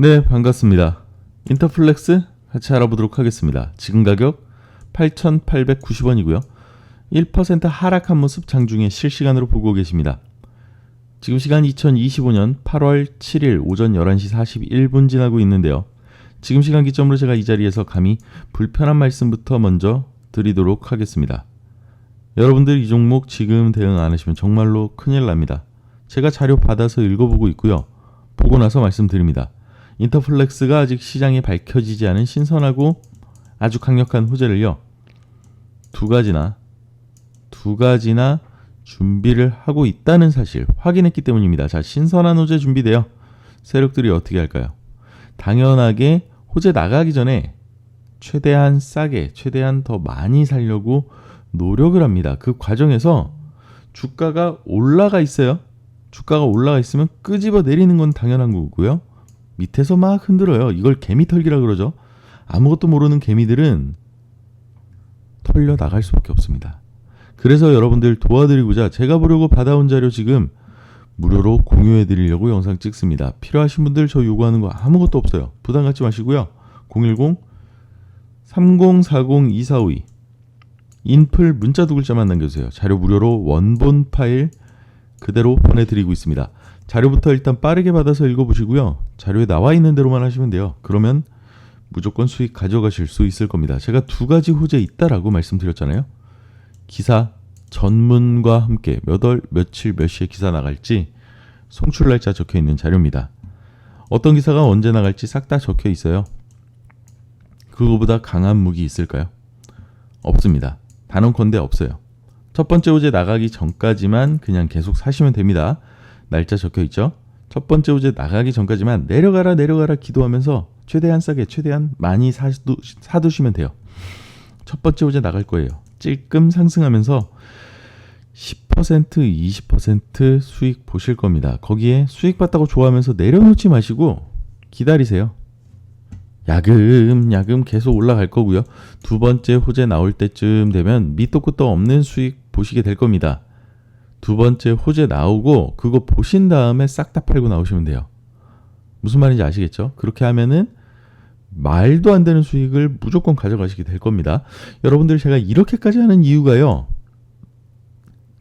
네, 반갑습니다. 인터플렉스 같이 알아보도록 하겠습니다. 지금 가격 8,890원이고요. 1% 하락한 모습 장중에 실시간으로 보고 계십니다. 지금 시간 2025년 8월 7일 오전 11시 41분 지나고 있는데요. 지금 시간 기점으로 제가 이 자리에서 감히 불편한 말씀부터 먼저 드리도록 하겠습니다. 여러분들 이 종목 지금 대응 안 하시면 정말로 큰일 납니다. 제가 자료 받아서 읽어보고 있고요. 보고 나서 말씀드립니다. 인터플렉스가 아직 시장에 밝혀지지 않은 신선하고 아주 강력한 호재를요. 두 가지나 두 가지나 준비를 하고 있다는 사실 확인했기 때문입니다. 자, 신선한 호재 준비돼요. 세력들이 어떻게 할까요? 당연하게 호재 나가기 전에 최대한 싸게, 최대한 더 많이 살려고 노력을 합니다. 그 과정에서 주가가 올라가 있어요. 주가가 올라가 있으면 끄집어 내리는 건 당연한 거고요. 밑에서 막 흔들어요. 이걸 개미 털기라 그러죠. 아무것도 모르는 개미들은 털려 나갈 수밖에 없습니다. 그래서 여러분들 도와드리고자 제가 보려고 받아온 자료 지금 무료로 공유해 드리려고 영상 찍습니다. 필요하신 분들 저 요구하는 거 아무것도 없어요. 부담 갖지 마시고요. 010 3040 2452 인플 문자 두 글자만 남겨주세요. 자료 무료로 원본 파일 그대로 보내드리고 있습니다. 자료부터 일단 빠르게 받아서 읽어보시고요. 자료에 나와 있는 대로만 하시면 돼요. 그러면 무조건 수익 가져가실 수 있을 겁니다. 제가 두 가지 호재 있다라고 말씀드렸잖아요. 기사 전문과 함께 몇 월, 며칠, 몇 시에 기사 나갈지 송출 날짜 적혀 있는 자료입니다. 어떤 기사가 언제 나갈지 싹 다 적혀 있어요. 그거보다 강한 무기 있을까요? 없습니다. 단언컨대 없어요. 첫 번째 호재 나가기 전까지만 그냥 계속 사시면 됩니다. 날짜 적혀 있죠? 첫 번째 호재 나가기 전까지만 내려가라 내려가라 기도하면서 최대한 싸게 최대한 많이 사두, 사두시면 돼요. 첫 번째 호재 나갈 거예요. 찔끔 상승하면서 10% 20% 수익 보실 겁니다. 거기에 수익 봤다고 좋아하면서 내려놓지 마시고 기다리세요. 야금 야금 계속 올라갈 거고요. 두 번째 호재 나올 때쯤 되면 밑도 끝도 없는 수익 보시게 될 겁니다. 두 번째 호재 나오고 그거 보신 다음에 싹 다 팔고 나오시면 돼요. 무슨 말인지 아시겠죠? 그렇게 하면은 말도 안 되는 수익을 무조건 가져가시게 될 겁니다. 여러분들 제가 이렇게까지 하는 이유가요.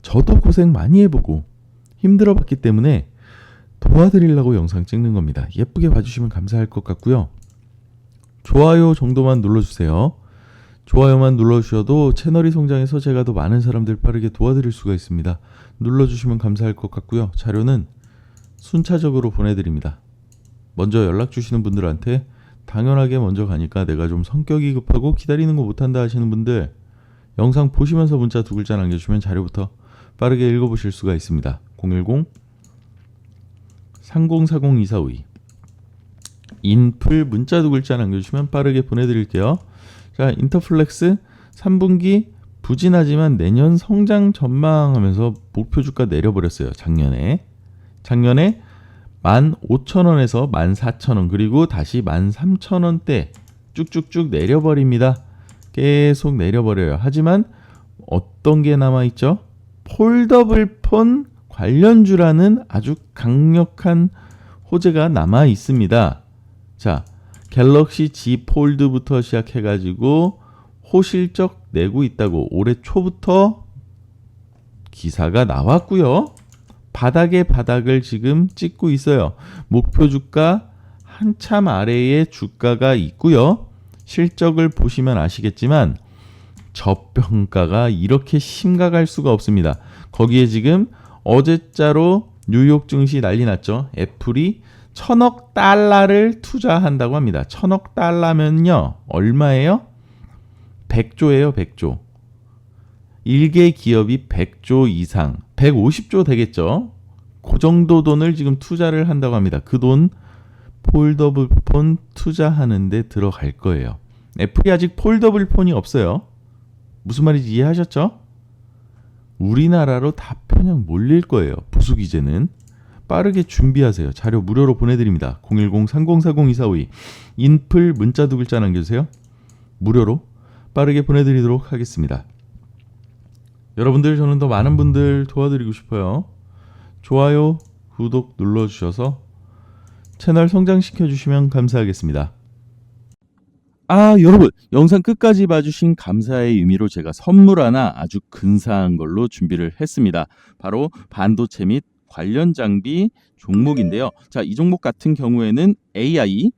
저도 고생 많이 해보고 힘들어 봤기 때문에 도와드리려고 영상 찍는 겁니다. 예쁘게 봐주시면 감사할 것 같고요. 좋아요 정도만 눌러주세요. 좋아요만 눌러주셔도 채널이 성장해서 제가 더 많은 사람들 빠르게 도와드릴 수가 있습니다. 눌러주시면 감사할 것 같고요. 자료는 순차적으로 보내드립니다. 먼저 연락 주시는 분들한테 당연하게 먼저 가니까 내가 좀 성격이 급하고 기다리는 거 못한다 하시는 분들 영상 보시면서 문자 두 글자 남겨주시면 자료부터 빠르게 읽어보실 수가 있습니다. 010 3040 2452 인플 문자 두 글자 남겨주시면 빠르게 보내드릴게요. 자, 인터플렉스 3분기 부진하지만 내년 성장 전망하면서 목표 주가 내려버렸어요. 작년에. 작년에 15,000원에서 14,000원 그리고 다시 13,000원대 쭉쭉쭉 내려버립니다. 계속 내려버려요. 하지만 어떤 게 남아있죠? 폴더블 폰 관련주라는 아주 강력한 호재가 남아 있습니다. 자, 갤럭시 G 폴드부터 시작해가지고 호실적 내고 있다고 올해 초부터 기사가 나왔고요. 바닥에 바닥을 지금 찍고 있어요. 목표 주가 한참 아래에 주가가 있고요. 실적을 보시면 아시겠지만 저평가가 이렇게 심각할 수가 없습니다. 거기에 지금 어제자로 뉴욕 증시 난리 났죠. 애플이 천억 달러를 투자한다고 합니다. 천억 달러면요. 얼마예요? 100조예요, 100조. 일개 기업이 100조 이상, 150조 되겠죠. 그 정도 돈을 지금 투자를 한다고 합니다. 그 돈 폴더블 폰 투자하는데 들어갈 거예요. 애플이 아직 폴더블 폰이 없어요. 무슨 말인지 이해하셨죠? 우리나라로 다 편향 몰릴 거예요. 부수 기제는. 빠르게 준비하세요. 자료 무료로 보내드립니다. 010-3040-2452 인플 문자 두 글자 남겨주세요. 무료로 빠르게 보내드리도록 하겠습니다. 여러분들 저는 더 많은 분들 도와드리고 싶어요. 좋아요, 구독 눌러주셔서 채널 성장시켜 주시면 감사하겠습니다. 아, 여러분, 영상 끝까지 봐주신 감사의 의미로 제가 선물 하나 아주 근사한 걸로 준비를 했습니다. 바로 반도체 및 관련 장비 종목인데요. 자, 이 종목 같은 경우에는 AI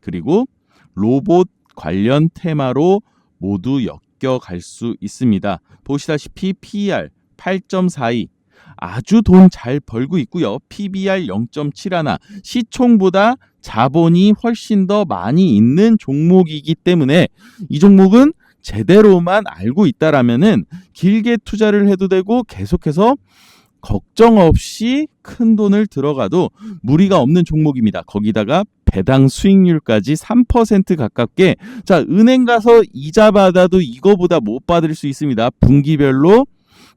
그리고 로봇 관련 테마로 모두 엮여갈 수 있습니다. 보시다시피 PER 8.42 아주 돈 잘 벌고 있고요. PBR 0.71 시총보다 자본이 훨씬 더 많이 있는 종목이기 때문에 이 종목은 제대로만 알고 있다라면은 길게 투자를 해도 되고 계속해서 걱정 없이 큰 돈을 들어가도 무리가 없는 종목입니다. 거기다가 배당 수익률까지 3% 가깝게 자 은행 가서 이자 받아도 이거보다 못 받을 수 있습니다. 분기별로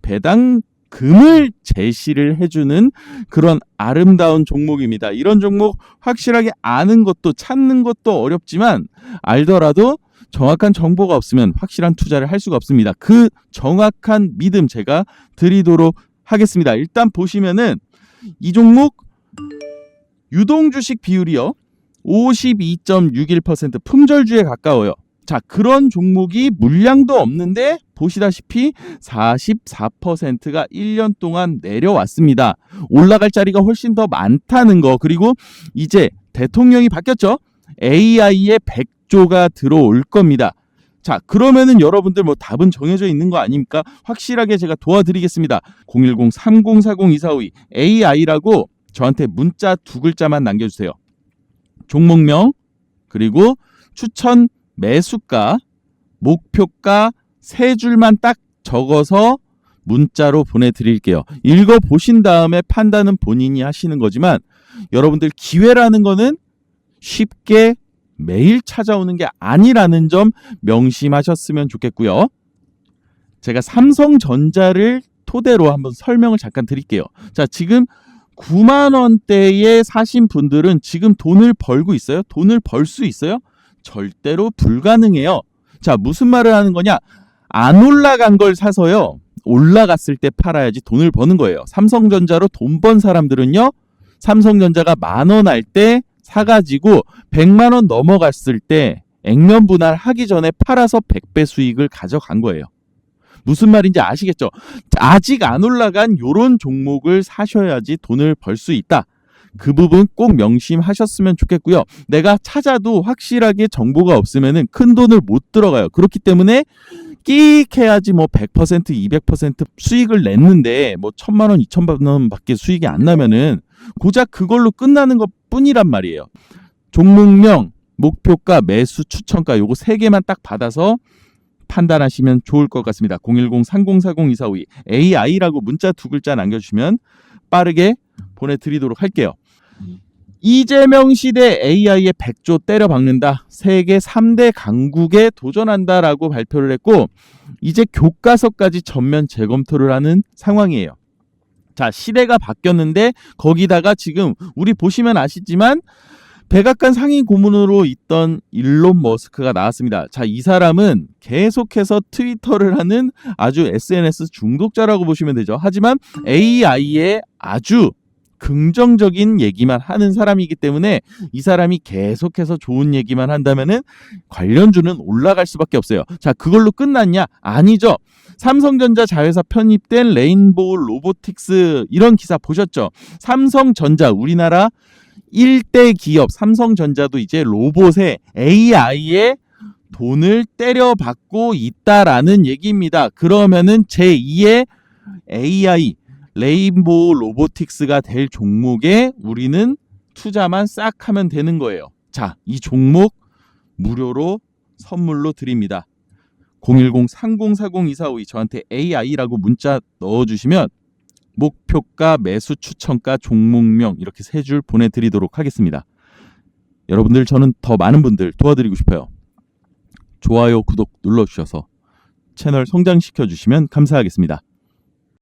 배당 금을 제시를 해주는 그런 아름다운 종목입니다. 이런 종목 확실하게 아는 것도 찾는 것도 어렵지만 알더라도 정확한 정보가 없으면 확실한 투자를 할 수가 없습니다. 그 정확한 믿음 제가 드리도록 하겠습니다. 일단 보시면은 이 종목 유동 주식 비율이요. 52.61% 품절주에 가까워요. 자, 그런 종목이 물량도 없는데 보시다시피 44%가 1년 동안 내려왔습니다. 올라갈 자리가 훨씬 더 많다는 거. 그리고 이제 대통령이 바뀌었죠. AI의 100조가 들어올 겁니다. 자, 그러면은 여러분들 뭐 답은 정해져 있는 거 아닙니까? 확실하게 제가 도와드리겠습니다. 010-3040-2452 AI라고 저한테 문자 두 글자만 남겨주세요. 종목명, 그리고 추천 매수가, 목표가 세 줄만 딱 적어서 문자로 보내드릴게요. 읽어 보신 다음에 판단은 본인이 하시는 거지만 여러분들 기회라는 거는 쉽게 매일 찾아오는 게 아니라는 점 명심하셨으면 좋겠고요. 제가 삼성전자를 토대로 한번 설명을 잠깐 드릴게요. 자, 지금 9만 원대에 사신 분들은 지금 돈을 벌고 있어요? 돈을 벌 수 있어요? 절대로 불가능해요. 자, 무슨 말을 하는 거냐? 안 올라간 걸 사서요. 올라갔을 때 팔아야지 돈을 버는 거예요. 삼성전자로 돈 번 사람들은요. 삼성전자가 만 원 할 때 사가지고 100만 원 넘어갔을 때 액면 분할 하기 전에 팔아서 100배 수익을 가져간 거예요. 무슨 말인지 아시겠죠? 아직 안 올라간 요런 종목을 사셔야지 돈을 벌 수 있다. 그 부분 꼭 명심하셨으면 좋겠고요. 내가 찾아도 확실하게 정보가 없으면은 큰 돈을 못 들어가요. 그렇기 때문에 끼익 해야지 뭐 100% 200% 수익을 냈는데 뭐 천만 원, 이천만 원밖에 수익이 안 나면은 고작 그걸로 끝나는 것 뿐이란 말이에요. 종목명, 목표가, 매수, 추천가 요거 세 개만 딱 받아서 판단하시면 좋을 것 같습니다. 010-3040-2452 AI라고 문자 두 글자 남겨주시면 빠르게 보내드리도록 할게요. 이재명 시대 AI의 100조 때려 박는다. 세계 3대 강국에 도전한다라고 발표를 했고 이제 교과서까지 전면 재검토를 하는 상황이에요. 자, 시대가 바뀌었는데 거기다가 지금 우리 보시면 아시지만 백악관 상임 고문으로 있던 일론 머스크가 나왔습니다. 자, 이 사람은 계속해서 트위터를 하는 아주 SNS 중독자라고 보시면 되죠. 하지만 AI에 아주 긍정적인 얘기만 하는 사람이기 때문에 이 사람이 계속해서 좋은 얘기만 한다면은 관련주는 올라갈 수밖에 없어요. 자, 그걸로 끝났냐? 아니죠. 삼성전자 자회사 편입된 레인보우 로보틱스 이런 기사 보셨죠? 삼성전자 우리나라 1대 기업 삼성전자도 이제 로봇에 AI에 돈을 때려받고 있다라는 얘기입니다. 그러면은 제2의 AI 레인보우 로보틱스가 될 종목에 우리는 투자만 싹 하면 되는 거예요. 자, 이 종목 무료로 선물로 드립니다. 010-3040-2452 저한테 AI라고 문자 넣어주시면 목표가, 매수 추천가, 종목명 이렇게 세 줄 보내드리도록 하겠습니다. 여러분들 저는 더 많은 분들 도와드리고 싶어요. 좋아요, 구독 눌러주셔서 채널 성장시켜 주시면 감사하겠습니다.